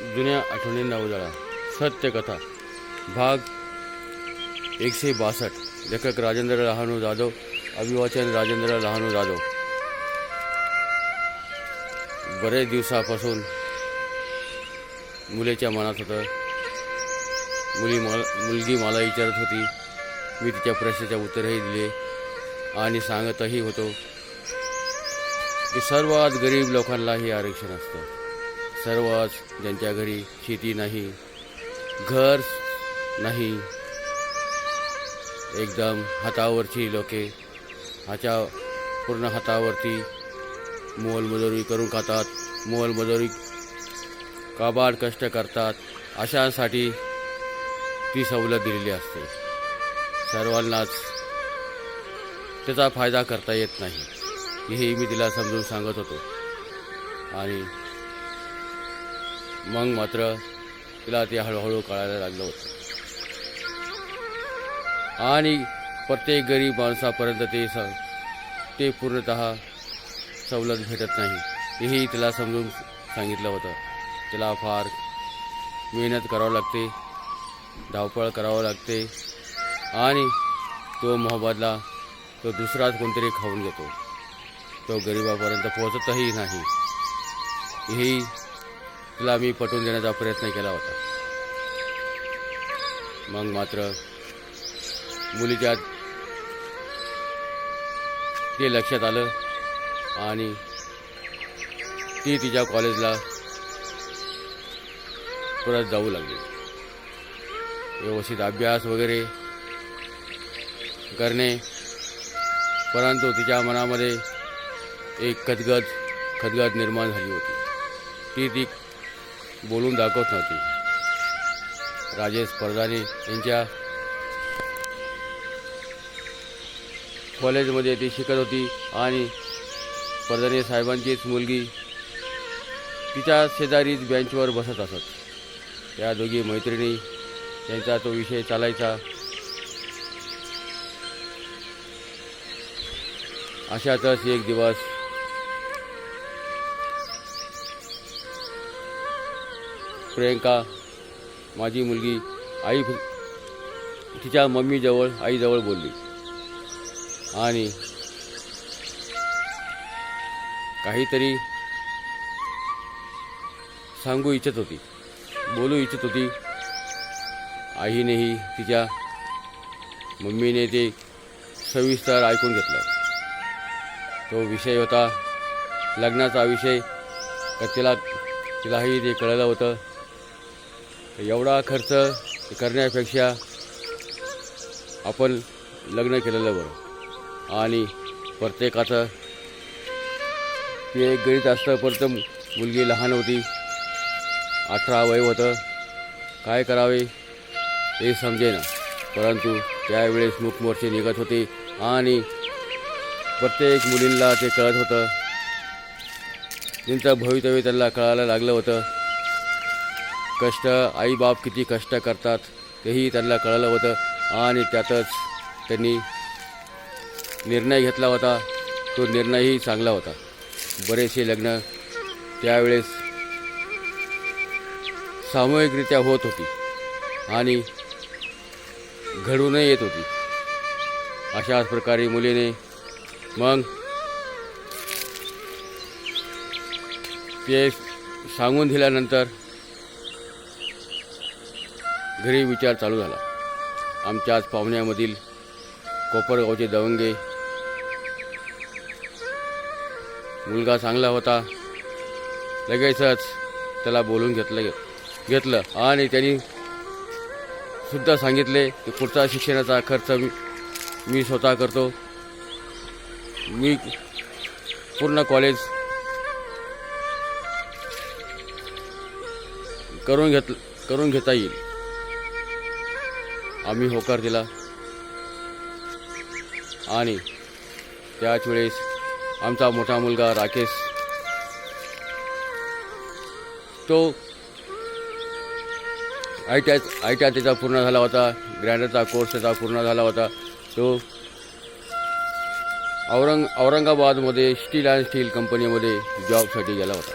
जुन्या आठवणींना उजाळा सत्यकथा भाग एकशे बासष्ट लेखक राजेंद्र लहानू जाधव अभिवाचन राजेंद्र लहानू जाधव. बरेच दिवसापासून मुलीच्या मनात होतं. मुली मला मुलगी मला विचारत होती. मी तिच्या प्रश्नाचे उत्तरही दिले आणि सांगतही होतो की सर्वात गरीब लोकांना हे आरक्षण असतं. सर्वच ज्यांच्या घरी शेती नाही घर नाही एकदम हातावरची लोके हाच्या पूर्ण हातावरती मोलमजुरी करून खातात मोलमजुरी काबाड कष्ट करतात अशांसाठी ती सवलत दिलेली असते. सर्वांनाच त्याचा फायदा करता येत नाही हेही मी तिला समजून सांगत होतो. आणि मग मात्र तिला ते हळूहळू कळायला लागलं होतं. आणि प्रत्येक गरीब माणसापर्यंत ते स ते पूर्णत सवलत भेटत नाही. हेही तिला समजून सांगितलं होतं. तिला फार मेहनत करावं लागते धावपळ करावं लागते आणि तो मोहबदला तो दुसराच कोणतरी खाऊन घेतो. तो गरिबापर्यंत पोहोचतही नाही. हेही तिला मी पटवून देण्याचा प्रयत्न केला होता. मग मात्र मुलीच्या ते लक्षात आलं आणि ती तिच्या कॉलेजला परत जाऊ लागली. व्यवस्थित अभ्यास वगैरे करणे परंतु तिच्या मनामध्ये एक खदगद खदगद निर्माण झाली होती. ती ती बोलून दाखवत नव्हती. राजेश परदाने यांच्या कॉलेजमध्ये ती शिकत होती आणि परदाने साहेबांचीच मुलगी तिच्या शेजारीच बेंचवर बसत असत. त्या दोघी मैत्रिणी त्यांचा तो विषय चालायचा. अशातच एक दिवस प्रियंका माझी मुलगी आई तिच्या मम्मीजवळ आईजवळ बोलली. आणि काहीतरी सांगू इच्छित होती. बोलू इच्छित होती. आईनेही तिच्या मम्मीने ते सविस्तर ऐकून घेतलं. तो विषय होता. लग्नाचा विषय तर तिला तिलाही ते कळलं होतं. एवढा खर्च करण्यापेक्षा आपण लग्न केलेलं बरं. आणि प्रत्येकाचं ते एक गणित असतं परत मुलगी लहान होती अठरा वय होतं. काय करावे हे समजेना. परंतु त्यावेळेस मुखमोर्चे निघत होते आणि प्रत्येक मुलींना ते कळत होतं. त्यांचं भवितव्य त्यांना कळायला लागलं होतं. कष्ट आईबाप किती कष्ट करतात तेही त्यांना कळलं होतं आणि त्यातच त्यांनी निर्णय घेतला होता. तो निर्णयही चांगला होता. बरेचसे लग्न त्यावेळेस सामूहिकरित्या होत होती आणि घडूनही येत होती. अशाच प्रकारे मुलीने मग ते सांगून दिल्यानंतर घरी विचार चालू झाला. आमच्या आज पाहुण्यामधील कोपरगावचे दवंगे. मुलगा चांगला होता. लगेचच त्याला बोलून घेतलं घेतलं आणि त्यांनी सुद्धा सांगितले की पुढचा शिक्षणाचा खर्च मी मी स्वतः करतो. मी पूर्ण कॉलेज करून घेत करून घेता येईल. आम्ही होकार दिला. आणि त्याच वेळेस आमचा मोठा मुलगा राकेश तो I T I I T I त्याचा पूर्ण झाला होता ग्रँडरचा कोर्स त्याचा पूर्ण झाला होता. तो औरंग औरंगाबादमध्ये स्टील अँड स्टील कंपनीमध्ये जॉबसाठी गेला होता.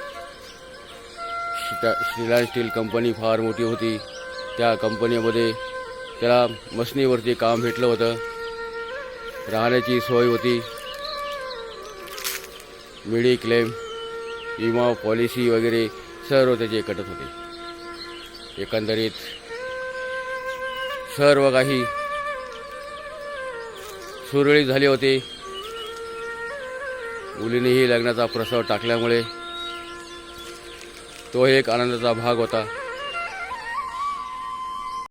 स्टील अँड स्टील कंपनी फार मोठी होती. त्या कंपनीमध्ये त्याला मशनीवरती काम भेटलं होतं. राहण्याची सोय होती. मेडिक्लेम विमा पॉलिसी वगैरे सर्व त्याचे कटत होते. एकंदरीत सर्व काही सुरळीत झाले होते. मुलीनेही लग्नाचा प्रस्ताव टाकल्यामुळे तो एक आनंदाचा भाग होता.